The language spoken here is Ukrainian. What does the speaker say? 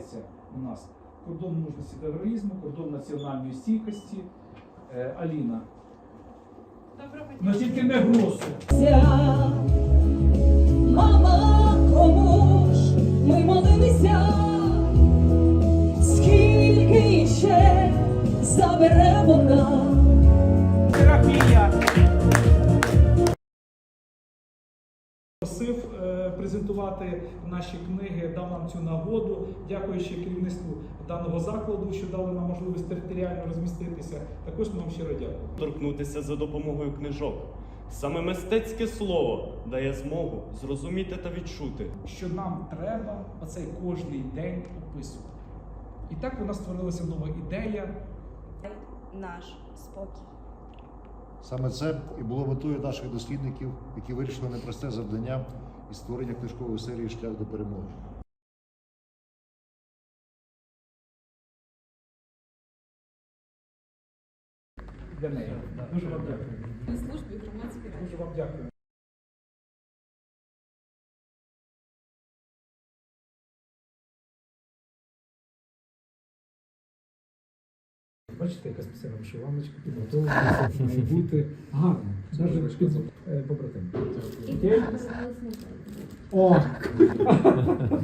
називається у нас кордон мужності та героїзму, кордон національної стійкості. Е, Аліна. Ну тільки не гросу. Мама, кому ж ми молилися, скільки ще забере вона? Просив е, презентувати наші книги, дав нам цю нагоду, дякуючи керівництву даного закладу, що дали нам можливість територіально розміститися. Також ми вам щиро дякую. торкнутися за допомогою книжок. Саме мистецьке слово дає змогу зрозуміти та відчути. що нам треба оцей кожний день описувати. І так у нас створилася нова ідея. Наш спокій. Саме це і було метою наших дослідників, які вирішили непросте завдання і створення книжкової серії Шлях до перемоги. для неї. Дуже вам дякую. На службі громадської. Дуже вам дякую. Бачите, яка спеціальна вишиваночка підготовлена, має бути гарно. Навіть під е, побратим. Окей? О!